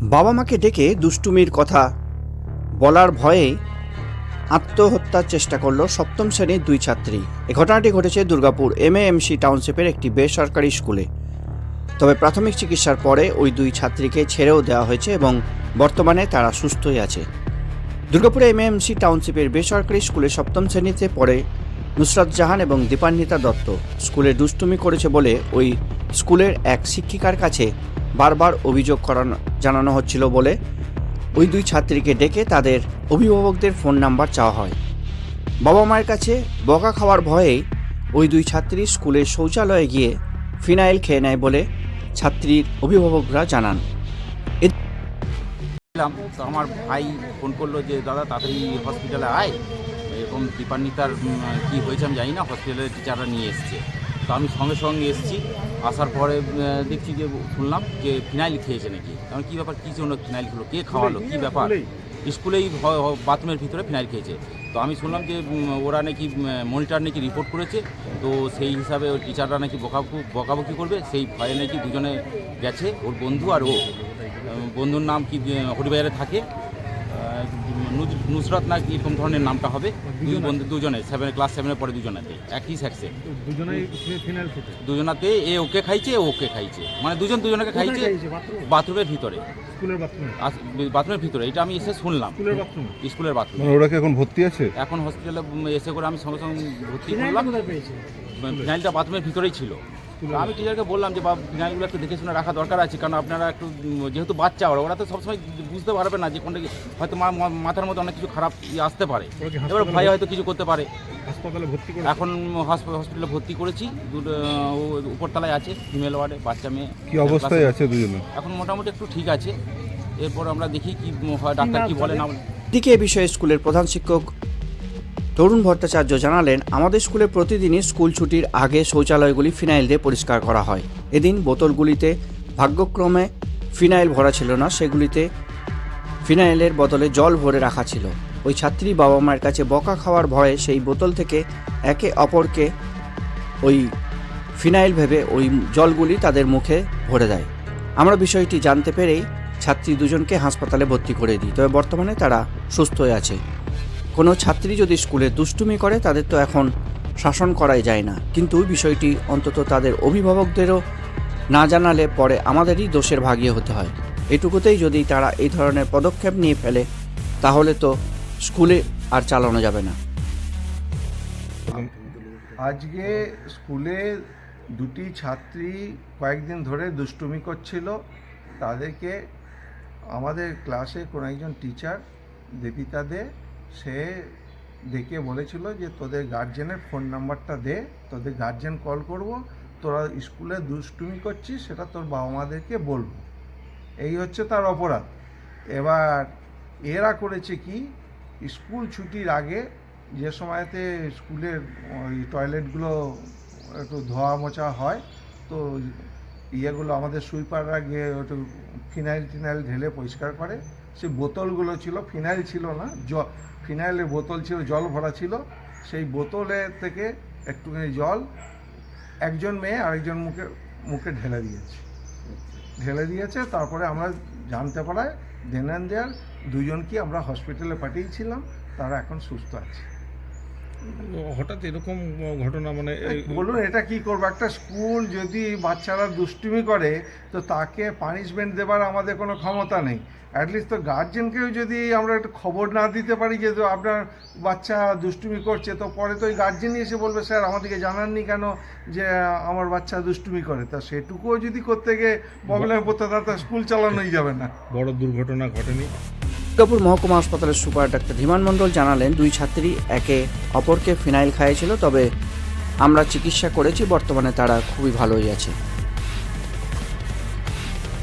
বাবা মাকে ডেকে দুষ্টুমির কথা বলার ভয়ে আত্মহত্যার চেষ্টা করল সপ্তম শ্রেণির দুই ছাত্রী। এ ঘটনাটি ঘটেছে দুর্গাপুর এম এ এমসি টাউনশিপের একটি বেসরকারি স্কুলে। তবে প্রাথমিক চিকিৎসার পরে ওই দুই ছাত্রীকে ছেড়েও দেওয়া হয়েছে এবং বর্তমানে তারা সুস্থই আছে। দুর্গাপুরে এম এমসি টাউনশিপের বেসরকারি স্কুলে সপ্তম শ্রেণীতে পড়ে নুসরাত জাহান এবং দীপান্বিতা দত্ত। স্কুলে দুষ্টুমি করেছে বলে ওই স্কুলের এক শিক্ষিকার কাছে বারবার অভিযোগ করানো জানানো হচ্ছিল বলে ওই দুই ছাত্রীকে ডেকে তাদের অভিভাবকদের ফোন নাম্বার চাওয়া হয়। বাবা মায়ের কাছে বকা খাওয়ার ভয়েই ওই দুই ছাত্রী স্কুলের শৌচালয়ে গিয়ে ফিনাইল খেয়ে নেয় বলে ছাত্রীর অভিভাবকরা জানান। আমার ভাই ফোন করল যে, দাদা, তাড়াতাড়ি হসপিটালে আয়। এরকম দীপান্বিতার কি হয়েছে আমি জানি না, হসপিটালের টিচাররা নিয়ে এসছে। তো আমি সঙ্গে সঙ্গে এসেছি। আসার পরে দেখছি যে শুনলাম যে ফিনাইল খেয়েছে নাকি। কারণ কী ব্যাপার কী জন্য ফিনাইল খেলো কে খাওয়ালো কী ব্যাপার? স্কুলেই। বাথরুমের ভিতরে ফিনাইল খেয়েছে। তো আমি শুনলাম যে ওরা নাকি মনিটার নাকি রিপোর্ট করেছে। তো সেই হিসাবে ওর টিচাররা নাকি বকাবু বকাবকি করবে। সেই ভয়ে নাকি দুজনে গেছে ওর বন্ধু আর ও। বন্ধুর নাম কি হরিবাজারে থাকে। নুসরাত না কি এরকম ধরনের নামটা হবে। দুই বন্ধু দুজনে সেভেন ক্লাস সেভেনের পরে দুজনাতে একই সেক্সে দুজনাতে এ? ওকে খাইছে ও ওকে খাইছে। মানে দুজন দুজনকে খাইছে বাথরুমের ভিতরে। স্কুলের বাথরুমে আস- বাথরুমের ভিতরে এটা আমি এসে শুনলাম। স্কুলের বাথরুমে স্কুলের বাথরুমে মানে ওরা কি এখন ভর্তি আছে? এখন হসপিটালে এসে করে আমি সঙ্গে সঙ্গে ভর্তি করলাম। ফিনাইলটা বাথরুমের ভিতরেই ছিল। আমি টিচারকে বললাম যে বাবা ফিনাইলগুলো একটু দেখে শুনে রাখা দরকার আছে কারণ আপনারা একটু যেহেতু বাচ্চা ওরা ওরা তো সবসময় বুঝতে পারবে না যে কোনটা কি- হয়তো মাথার মধ্যে অনেক কিছু খারাপ ইয়ে আসতে পারে। এবার ভাই হয়তো কিছু করতে পারে। হাসপাতালে ভর্তি এখন হসপিটালে ভর্তি করেছি। দুটো উপরতলায় আছে ফিমেল ওয়ার্ডে বাচ্চা মেয়ে কি অবস্থায় আছে দুজনে? এখন মোটামুটি একটু ঠিক আছে। এরপর আমরা দেখি কি হয় ডাক্তার কি বলে না দিকে এ বিষয়ে স্কুলের প্রধান শিক্ষক তরুণ ভট্টাচার্য জানালেন, আমাদের স্কুলে প্রতিদিনই স্কুল ছুটির আগে শৌচালয়গুলি ফিনাইল দিয়ে পরিষ্কার করা হয়। এদিন বোতলগুলিতে ভাগ্যক্রমে ফিনাইল ভরা ছিল না, সেগুলিতে ফিনাইলের বদলে জল ভরে রাখা ছিল। ওই ছাত্রী বাবা মায়ের কাছে বকা খাওয়ার ভয়ে সেই বোতল থেকে একে অপরকে ওই ফিনাইল ভেবে ওই জলগুলি তাদের মুখে ভরে দেয়। আমরা বিষয়টি জানতে পেরেই ছাত্রী দুজনকে হাসপাতালে ভর্তি করে দিই। তবে বর্তমানে তারা সুস্থ হয়ে আছে। কোনো ছাত্রী যদি স্কুলে দুষ্টুমি করে, তাদের তো এখন শাসন করাই যায় না। কিন্তু বিষয়টি অন্তত তাদের অভিভাবকদেরও না জানালে পরে আমাদেরই দোষের ভাগিয়ে হতে হয়। এটুকুতেই যদি তারা এই ধরনের পদক্ষেপ নিয়ে ফেলে, তাহলে তো স্কুলে আর চালানো যাবে না। আজকে স্কুলে দুটি ছাত্রী কয়েকদিন ধরে দুষ্টুমি করছিল। তাদেরকে আমাদের ক্লাসে কোনো একজন টিচার দেবিতা দে সে ডেকে বলেছিল যে তোদের গার্জেনের ফোন নাম্বারটা দে, তোদের গার্জেন কল করব, তোরা স্কুলে দুষ্টুমি করছিস, সেটা তোর বাবা মাদেরকে বলব। এই হচ্ছে তার অপরাধ। এবার এরা করেছে কি, স্কুল ছুটির আগে যে সময়তে স্কুলের ওই টয়লেটগুলো একটু ধোয়া মোছা হয়, তো ইয়েগুলো আমাদের সুইপাররা গিয়ে একটু ফিনাইল টিনাইল ঢেলে পরিষ্কার করে। সেই বোতলগুলো ছিল, ফিনাইল ছিল না, জ, ফিনাইলের বোতল ছিল, জল ভরা ছিল। সেই বোতলে থেকে একটুখানি জল একজন মেয়ে আরেকজন মুখে মুখে ঢেলে দিয়েছে। ঢেলে দিয়েছে, তারপরে আমরা জানতে পারায় দেন অ্যান্ড দেয়ার দুজনকে আমরা হসপিটালে পাঠিয়েছিলাম, তারা এখন সুস্থ আছে। হঠাৎ এরকম ঘটনা মানে বলুন এটা কি করব? একটা স্কুল যদি বাচ্চারা দুষ্টুমি করে তো তাকে পানিশমেন্ট দেবার আমাদের কোনো ক্ষমতা নেই। অ্যাটলিস্ট তো গার্জেনকেও যদি আমরা একটু খবর না দিতে পারি যে তো আপনার বাচ্চা দুষ্টুমি করছে তো পরে তো ওই গার্জেনই এসে বলবে স্যার আমাদেরকে জানাননি কেন যে আমার বাচ্চা দুষ্টুমি করে? তা সেটুকুও যদি করতে গিয়ে প্রবলেমে পড়তে তো স্কুল চালানোই যাবে না। বড় দুর্ঘটনা ঘটেনি। দুর্গাপুর মহকুমা হাসপাতালের সুপার ডাক্তার ধীমান মণ্ডল জানালেন, দুই ছাত্রী একে অপরকে ফিনাইল খাইয়েছিল, তবে আমরা চিকিৎসা করেছি, বর্তমানে তারা খুবই ভালোই আছে।